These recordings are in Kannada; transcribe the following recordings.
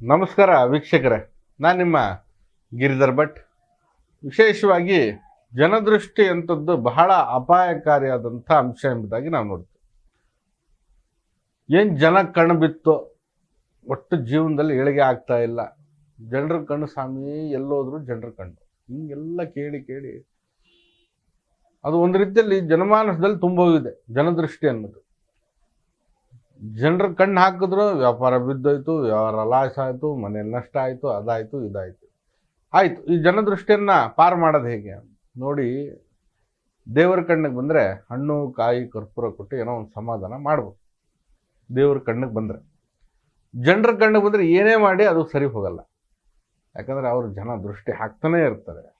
ನಮಸ್ಕಾರ ವೀಕ್ಷಕರೇ, ನಾನು ನಿಮ್ಮ ಗಿರಿಧರ್ ಭಟ್. ವಿಶೇಷವಾಗಿ ಜನದೃಷ್ಟಿ ಅಂಥದ್ದು ಬಹಳ ಅಪಾಯಕಾರಿಯಾದಂಥ ಅಂಶ ಎಂಬುದಾಗಿ ನಾವು ನೋಡ್ತೀವಿ. ಏನು ಜನ ಕಣ್ಣು ಬಿತ್ತು ಒಟ್ಟು ಜೀವನದಲ್ಲಿ ಏಳಿಗೆ ಆಗ್ತಾ ಇಲ್ಲ. ಜನರ ಕಣ್ಣು ಸ್ವಾಮಿ, ಎಲ್ಲೋದ್ರು ಜನರ ಕಣ್ಣು. ಹಿಂಗೆಲ್ಲ ಕೇಳಿ ಕೇಳಿ ಅದು ಒಂದು ರೀತಿಯಲ್ಲಿ ಜನಮಾನಸದಲ್ಲಿ ತುಂಬೋಗಿದೆ ಜನದೃಷ್ಟಿ ಅನ್ನೋದು. ಜನರ ಕಣ್ಣು ಹಾಕಿದ್ರು, ವ್ಯಾಪಾರ ಬಿದ್ದೋಯ್ತು, ವ್ಯವಹಾರ ಲಾಸ್ ಆಯಿತು ಮನೇಲಿ ನಷ್ಟ ಆಯಿತು, ಅದಾಯಿತು, ಇದಾಯಿತು. ಆಯಿತು, ಈ ಜನದೃಷ್ಟಿಯನ್ನು ಪಾರು ಮಾಡೋದು ಹೇಗೆ? ನೋಡಿ, ದೇವರ ಕಣ್ಣಿಗೆ ಬಂದರೆ ಹಣ್ಣು, ಕಾಯಿ, ಕರ್ಪೂರ ಕೊಟ್ಟು ಏನೋ ಒಂದು ಸಮಾಧಾನ ಮಾಡ್ಬೋದು. ದೇವ್ರ ಕಣ್ಣಿಗೆ ಬಂದರೆ. ಜನರ ಕಣ್ಣಿಗೆ ಬಂದರೆ ಏನೇ ಮಾಡಿ ಅದು ಸರಿ ಹೋಗಲ್ಲ. ಯಾಕಂದರೆ ಅವರು ಜನ ದೃಷ್ಟಿ ಹಾಕ್ತಾನೇ ಇರ್ತಾರೆ.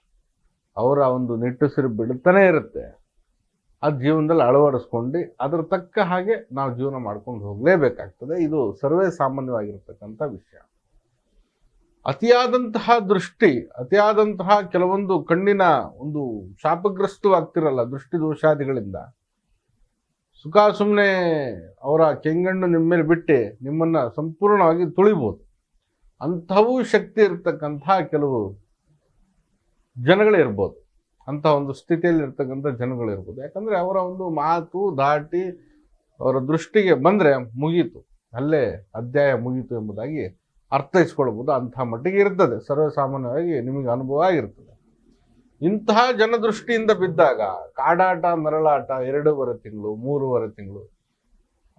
ಅವರ ಒಂದು ನಿಟ್ಟುಸಿರು ಬಿಡ್ತಾನೆ ಇರುತ್ತೆ. ಅದು ಜೀವನದಲ್ಲಿ ಅಳವಡಿಸ್ಕೊಂಡು ಅದ್ರ ತಕ್ಕ ಹಾಗೆ ನಾವು ಜೀವನ ಮಾಡ್ಕೊಂಡು ಹೋಗಲೇಬೇಕಾಗ್ತದೆ. ಇದು ಸರ್ವೇ ಸಾಮಾನ್ಯವಾಗಿರ್ತಕ್ಕಂಥ ವಿಷಯ. ಅತಿಯಾದಂತಹ ದೃಷ್ಟಿ, ಅತಿಯಾದಂತಹ ಕೆಲವೊಂದು ಕಣ್ಣಿನ ಒಂದು ಶಾಪಗ್ರಸ್ತವಾಗ್ತಿರಲ್ಲ ದೃಷ್ಟಿ ದೋಷಾದಿಗಳಿಂದ. ಸುಖ ಸುಮ್ಮನೆ ಅವರ ಕೆಂಗಣ್ಣು ನಿಮ್ಮ ಮೇಲೆ ಬಿಟ್ಟು ನಿಮ್ಮನ್ನು ಸಂಪೂರ್ಣವಾಗಿ ತುಳಿಬೋದು. ಅಂಥವೂ ಶಕ್ತಿ ಇರತಕ್ಕಂತಹ ಕೆಲವು ಜನಗಳಿರ್ಬೋದು. ಅಂತ ಒಂದು ಸ್ಥಿತಿಯಲ್ಲಿ ಇರ್ತಕ್ಕಂಥ ಜನಗಳಿರ್ಬೋದು ಯಾಕಂದರೆ ಅವರ ಒಂದು ಮಾತು ದಾಟಿ ಅವರ ದೃಷ್ಟಿಗೆ ಬಂದರೆ ಮುಗೀತು. ಅಲ್ಲೇ ಅಧ್ಯಾಯ ಮುಗೀತು ಎಂಬುದಾಗಿ ಅರ್ಥೈಸ್ಕೊಳ್ಬೋದು. ಅಂಥ ಮಟ್ಟಿಗೆ ಇರ್ತದೆ. ಸರ್ವಸಾಮಾನ್ಯವಾಗಿ ನಿಮಗೆ ಅನುಭವ ಆಗಿರ್ತದೆ. ಇಂತಹ ಜನದೃಷ್ಟಿಯಿಂದ ಬಿದ್ದಾಗ ಕಾಡಾಟ, ಮರಳಾಟ ಎರಡೂವರೆ ತಿಂಗಳು, ಮೂರುವರೆ ತಿಂಗಳು,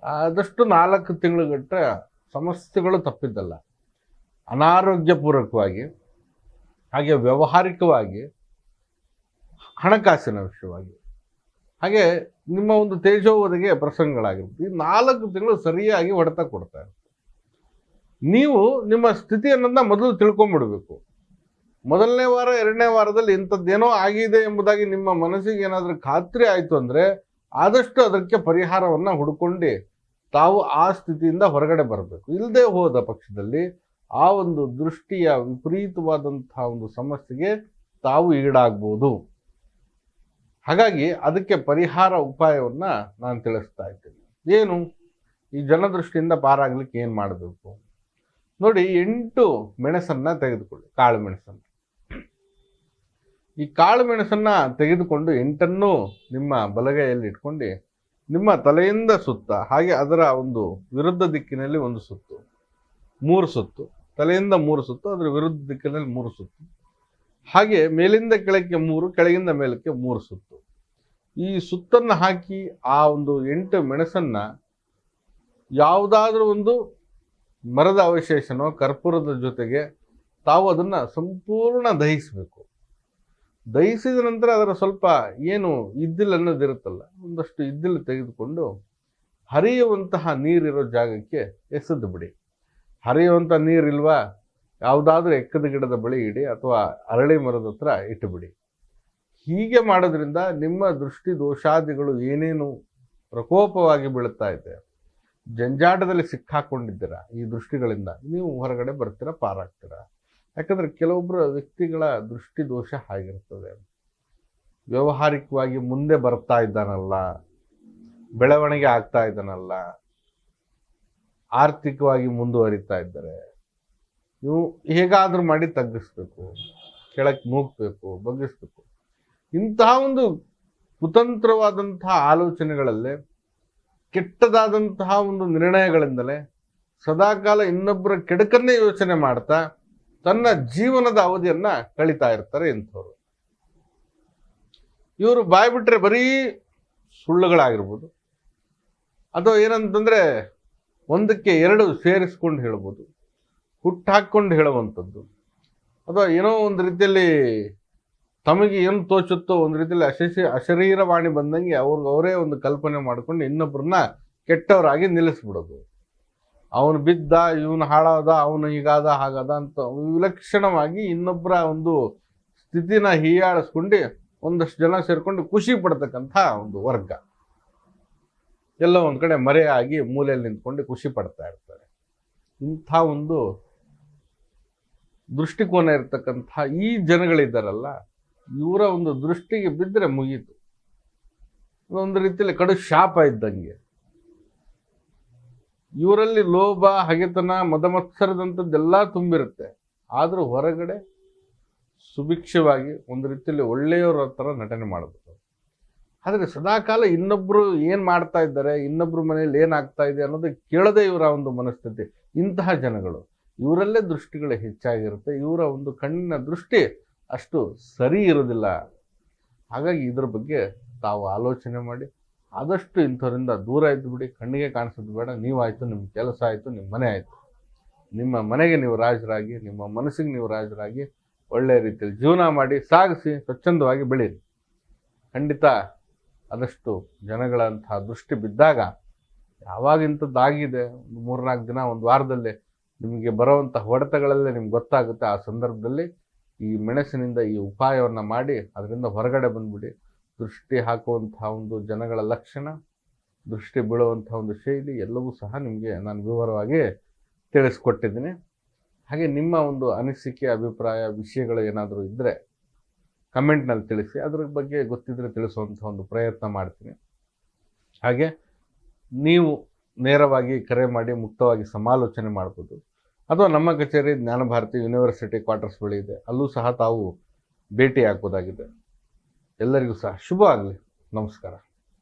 ಆದಷ್ಟು ನಾಲ್ಕು ತಿಂಗಳುಗಟ್ಟೆ ಸಮಸ್ಯೆಗಳು ತಪ್ಪಿದ್ದಲ್ಲ. ಅನಾರೋಗ್ಯಪೂರ್ವಕವಾಗಿ ಹಾಗೆ ವ್ಯಾವಹಾರಿಕವಾಗಿ ಹಣಕಾಸಿನ ವಿಷಯವಾಗಿ. ಹಾಗೆ ನಿಮ್ಮ ಒಂದು ತೇಜೋವಧಿಗೆ ಪ್ರಸಂಗಗಳಾಗಿರುತ್ತೆ ಈ ನಾಲ್ಕು ತಿಂಗಳು ಸರಿಯಾಗಿ ಹೊಡೆತ ಕೊಡ್ತಾ ನೀವು ನಿಮ್ಮ ಸ್ಥಿತಿಯನ್ನ ಮೊದಲು ತಿಳ್ಕೊಂಬಿಡ್ಬೇಕು. ಮೊದಲನೇ ವಾರ, ಎರಡನೇ ವಾರದಲ್ಲಿ ಇಂಥದ್ದೇನೋ ಆಗಿದೆ ಎಂಬುದಾಗಿ ನಿಮ್ಮ ಮನಸ್ಸಿಗೆ ಏನಾದರೂ ಖಾತ್ರಿ ಆಯಿತು ಅಂದರೆ ಆದಷ್ಟು ಅದಕ್ಕೆ ಪರಿಹಾರವನ್ನು ಹುಡ್ಕೊಂಡು ತಾವು ಆ ಸ್ಥಿತಿಯಿಂದ ಹೊರಗಡೆ ಬರಬೇಕು. ಇಲ್ಲದೆ ಹೋದ ಪಕ್ಷದಲ್ಲಿ ಆ ಒಂದು ದೃಷ್ಟಿಯ ವಿಪರೀತವಾದಂತಹ ಒಂದು ಸಮಸ್ಯೆಗೆ ತಾವು ಈಡಾಗ್ಬೋದು. ಹಾಗಾಗಿ ಅದಕ್ಕೆ ಪರಿಹಾರ ಉಪಾಯವನ್ನ ನಾನು ತಿಳಿಸ್ತಾ ಇದ್ದೀನಿ. ಏನು? ಈ ಜನದೃಷ್ಟಿಯಿಂದ ಪಾರಾಗ್ಲಿಕ್ಕೆ ಏನು ಮಾಡಬೇಕು? ನೋಡಿ, ಎಂಟು ಮೆಣಸನ್ನ ತೆಗೆದುಕೊಳ್ಳಿ, ಕಾಳು ಮೆಣಸನ್ನ. ಈ ಕಾಳು ಮೆಣಸನ್ನ ತೆಗೆದುಕೊಂಡು ಎಂಟನ್ನು ನಿಮ್ಮ ಬಲಗೈಯಲ್ಲಿ ಇಟ್ಕೊಂಡು ನಿಮ್ಮ ತಲೆಯಿಂದ ಸುತ್ತ, ಹಾಗೆ ಅದರ ಒಂದು ವಿರುದ್ಧ ದಿಕ್ಕಿನಲ್ಲಿ ಒಂದು ಸುತ್ತು, ಮೂರು ಸುತ್ತು, ತಲೆಯಿಂದ ಮೂರು ಸುತ್ತು, ಅದರ ವಿರುದ್ಧ ದಿಕ್ಕಿನಲ್ಲಿ ಮೂರು ಸುತ್ತು. ಹಾಗೆ ಮೇಲಿಂದ ಕೆಳಕ್ಕೆ ಮೂರು, ಕೆಳಗಿಂದ ಮೇಲಕ್ಕೆ ಮೂರು ಸುತ್ತು. ಈ ಸುತ್ತನ್ನು ಹಾಕಿ ಆ ಒಂದು ಎಂಟು ಮೆಣಸನ್ನ ಯಾವುದಾದ್ರೂ ಒಂದು ಮರದ ಅವಶೇಷನೋ ಕರ್ಪೂರದ ಜೊತೆಗೆ ತಾವು ಅದನ್ನ ಸಂಪೂರ್ಣ ದಹಿಸಬೇಕು. ದಹಿಸಿದ ನಂತರ ಅದರ ಸ್ವಲ್ಪ ಏನು ಇದ್ದಿಲ್ ಅನ್ನೋದಿರುತ್ತಲ್ಲ ಒಂದಷ್ಟು ಇದ್ದಿಲು ತೆಗೆದುಕೊಂಡು ಹರಿಯುವಂತಹ ನೀರಿರೋ ಜಾಗಕ್ಕೆ ಎಸೆದು ಬಿಡಿ. ಹರಿಯುವಂಥ ನೀರಿಲ್ವಾ? ಯಾವುದಾದ್ರೂ ಎಕ್ಕದ ಗಿಡದ ಬಳಿ ಇಡಿ ಅಥವಾ ಅರಳಿ ಮರದ ಹತ್ರ ಇಟ್ಟುಬಿಡಿ. ಹೀಗೆ ಮಾಡೋದ್ರಿಂದ ನಿಮ್ಮ ದೃಷ್ಟಿ ದೋಷಾದಿಗಳು ಏನೇನು ಪ್ರಕೋಪವಾಗಿ ಬೀಳುತ್ತಾ ಇದೆ, ಜಂಜಾಟದಲ್ಲಿ ಸಿಕ್ಕಾಕೊಂಡಿದ್ದೀರಾ ಈ ದೃಷ್ಟಿಗಳಿಂದ ನೀವು ಹೊರಗಡೆ ಬರ್ತೀರ, ಪಾರಾಗ್ತೀರಾ? ಯಾಕಂದರೆ ಕೆಲವೊಬ್ಬರ ವ್ಯಕ್ತಿಗಳ ದೃಷ್ಟಿ ದೋಷ ಆಗಿರ್ತದೆ ವ್ಯವಹಾರಿಕವಾಗಿ ಮುಂದೆ ಬರ್ತಾ ಇದ್ದಾನಲ್ಲ, ಬೆಳವಣಿಗೆ ಆಗ್ತಾ ಇದ್ದಾನಲ್ಲ, ಆರ್ಥಿಕವಾಗಿ ಮುಂದುವರಿತಾ ಇದ್ದಾರೆ. ನೀವು ಹೇಗಾದ್ರೂ ಮಾಡಿ ತಗ್ಗಿಸ್ಬೇಕು ಕೆಳಕ್ಕೆ ನೂಗ್ಬೇಕು, ಬಗ್ಗಿಸ್ಬೇಕು. ಇಂತಹ ಒಂದು ಕುತಂತ್ರವಾದಂತಹ ಆಲೋಚನೆಗಳಲ್ಲೇ ಕೆಟ್ಟದಾದಂತಹ ಒಂದು ನಿರ್ಣಯಗಳಿಂದಲೇ ಸದಾಕಾಲ ಇನ್ನೊಬ್ಬರ ಕೆಡಕನ್ನೇ ಯೋಚನೆ ಮಾಡ್ತಾ ತನ್ನ ಜೀವನದ ಅವಧಿಯನ್ನ ಕಳೀತಾ ಇರ್ತಾರೆ ಇಂಥವ್ರು. ಇವರು ಬಾಯ್ ಬಿಟ್ರೆ ಬರೀ ಸುಳ್ಳುಗಳಾಗಿರ್ಬೋದು. ಅಥವಾ ಏನಂತಂದ್ರೆ ಒಂದಕ್ಕೆ ಎರಡು ಸೇರಿಸ್ಕೊಂಡು ಹೇಳ್ಬೋದು. ಹುಟ್ಟು ಹಾಕ್ಕೊಂಡು ಹೇಳುವಂಥದ್ದು. ಅಥವಾ ಏನೋ ಒಂದು ರೀತಿಯಲ್ಲಿ ತಮಗೆ ಏನು ತೋಚುತ್ತೋ ಒಂದು ರೀತಿಯಲ್ಲಿ ಅಶಶಿ, ಅಶರೀರವಾಣಿ ಬಂದಂಗೆ ಅವ್ರಿಗೆ ಅವರೇ ಒಂದು ಕಲ್ಪನೆ ಮಾಡ್ಕೊಂಡು ಇನ್ನೊಬ್ಬರನ್ನ ಕೆಟ್ಟವರಾಗಿ ನಿಲ್ಲಿಸ್ಬಿಡೋದು. ಅವನು ಬಿದ್ದ, ಇವನು ಹಾಳಾದ, ಅವನು ಹೀಗಾದ, ಹಾಗಾದ ಅಂತ ವಿಲಕ್ಷಣವಾಗಿ ಇನ್ನೊಬ್ಬರ ಒಂದು ಸ್ಥಿತಿನ ಹೀಯಾಳಿಸ್ಕೊಂಡು ಒಂದಷ್ಟು ಜನ ಸೇರಿಕೊಂಡು ಖುಷಿ ಪಡ್ತಕ್ಕಂಥ ಒಂದು ವರ್ಗ. ಎಲ್ಲ ಒಂದು ಕಡೆ ಮರೆಯಾಗಿ ಮೂಲೆಯಲ್ಲಿ ನಿಂತ್ಕೊಂಡು ಖುಷಿ ಪಡ್ತಾ ಇರ್ತಾರೆ. ಇಂಥ ಒಂದು ದೃಷ್ಟಿಕೋನ ಇರ್ತಕ್ಕಂಥ ಈ ಜನಗಳಿದ್ದಾರಲ್ಲ, ಇವರ ಒಂದು ದೃಷ್ಟಿಗೆ ಬಿದ್ದರೆ ಮುಗೀತು. ಒಂದು ರೀತಿಯಲ್ಲಿ ಕಡು ಶಾಪ ಇದ್ದಂಗೆ. ಇವರಲ್ಲಿ ಲೋಭ, ಹಗೆತನ, ಮದಮತ್ಸರದಂಥದ್ದೆಲ್ಲ ತುಂಬಿರುತ್ತೆ. ಆದರೂ ಹೊರಗಡೆ ಸುಭಿಕ್ಷವಾಗಿ ಒಂದು ರೀತಿಯಲ್ಲಿ ಒಳ್ಳೆಯವರ ಥರ ನಟನೆ ಮಾಡಬೇಕು ಆದರೆ ಸದಾಕಾಲ ಇನ್ನೊಬ್ಬರು ಏನು ಮಾಡ್ತಾ ಇದ್ದಾರೆ ಇನ್ನೊಬ್ಬರು ಮನೇಲಿ ಏನಾಗ್ತಾ ಇದೆ ಅನ್ನೋದು ಕೇಳದೆ ಇವರ ಒಂದು ಮನಸ್ಥಿತಿ. ಇಂತಹ ಜನಗಳು. ಇವರಲ್ಲೇ ದೃಷ್ಟಿಗಳು ಹೆಚ್ಚಾಗಿರುತ್ತೆ. ಇವರ ಒಂದು ಕಣ್ಣಿನ ದೃಷ್ಟಿ ಅಷ್ಟು ಸರಿ ಇರೋದಿಲ್ಲ. ಹಾಗಾಗಿ ಇದ್ರ ಬಗ್ಗೆ ತಾವು ಆಲೋಚನೆ ಮಾಡಿ, ಆದಷ್ಟು ಇಂಥವರಿಂದ ದೂರ ಇದ್ದು ಬಿಡಿ. ಕಣ್ಣಿಗೆ ಕಾಣಿಸೋದು ಬೇಡ. ನೀವಾಯಿತು, ನಿಮ್ಮ ಕೆಲಸ ಆಯಿತು, ನಿಮ್ಮ ಮನೆ ಆಯಿತು. ನಿಮ್ಮ ಮನೆಗೆ ನೀವು ರಾಜರಾಗಿ, ನಿಮ್ಮ ಮನಸ್ಸಿಗೆ ನೀವು ರಾಜರಾಗಿ ಒಳ್ಳೆಯ ರೀತಿಯಲ್ಲಿ ಜೀವನ ಮಾಡಿ, ಸಾಗಿಸಿ, ಸ್ವಚ್ಛಂದವಾಗಿ ಬೆಳೀರಿ. ಖಂಡಿತ ಆದಷ್ಟು ಜನಗಳಂತಹ ದೃಷ್ಟಿ ಬಿದ್ದಾಗ ಯಾವಾಗಿಂಥದ್ದಾಗಿದೆ ಒಂದು ಮೂರ್ನಾಲ್ಕು ದಿನ, ಒಂದು ವಾರದಲ್ಲೇ ನಿಮಗೆ ಬರುವಂಥ ಹೊಡೆತಗಳಲ್ಲೇ ನಿಮ್ಗೆ ಗೊತ್ತಾಗುತ್ತೆ ಆ ಸಂದರ್ಭದಲ್ಲಿ ಈ ಮೆಣಸಿನಿಂದ ಈ ಉಪಾಯವನ್ನು ಮಾಡಿ ಅದರಿಂದ ಹೊರಗಡೆ ಬಂದ್ಬಿಡಿ. ದೃಷ್ಟಿ ಹಾಕುವಂತಹ ಒಂದು ಜನಗಳ ಲಕ್ಷಣ, ದೃಷ್ಟಿ ಬೀಳುವಂಥ ಒಂದು ಶೈಲಿ ಎಲ್ಲವೂ ಸಹ ನಿಮಗೆ ನಾನು ವಿವರವಾಗಿ ತಿಳಿಸ್ಕೊಟ್ಟಿದ್ದೀನಿ. ಹಾಗೆ ನಿಮ್ಮ ಒಂದು ಅನಿಸಿಕೆ, ಅಭಿಪ್ರಾಯ, ವಿಷಯಗಳು ಏನಾದರೂ ಇದ್ದರೆ ಕಮೆಂಟ್ನಲ್ಲಿ ತಿಳಿಸಿ. ಅದ್ರ ಬಗ್ಗೆ ಗೊತ್ತಿದ್ದರೆ ತಿಳಿಸುವಂಥ ಒಂದು ಪ್ರಯತ್ನ ಮಾಡ್ತೀನಿ. ಹಾಗೆ ನೀವು ನೇರವಾಗಿ ಕರೆ ಮಾಡಿ ಮುಕ್ತವಾಗಿ ಸಮಾಲೋಚನೆ ಮಾಡ್ಬೋದು. ಅಥವಾ ನಮ್ಮ ಕಚೇರಿ ಜ್ಞಾನಭಾರತಿ ಯೂನಿವರ್ಸಿಟಿ ಕ್ವಾರ್ಟರ್ಸ್ ಬಳಿ ಇದೆ. ಅಲ್ಲೂ ಸಹ ತಾವು ಭೇಟಿ ಆಗ್ಬೋದಾಗಿದೆ. ಎಲ್ಲರಿಗೂ ಸಹ ಶುಭ ಆಗಲಿ. ನಮಸ್ಕಾರ.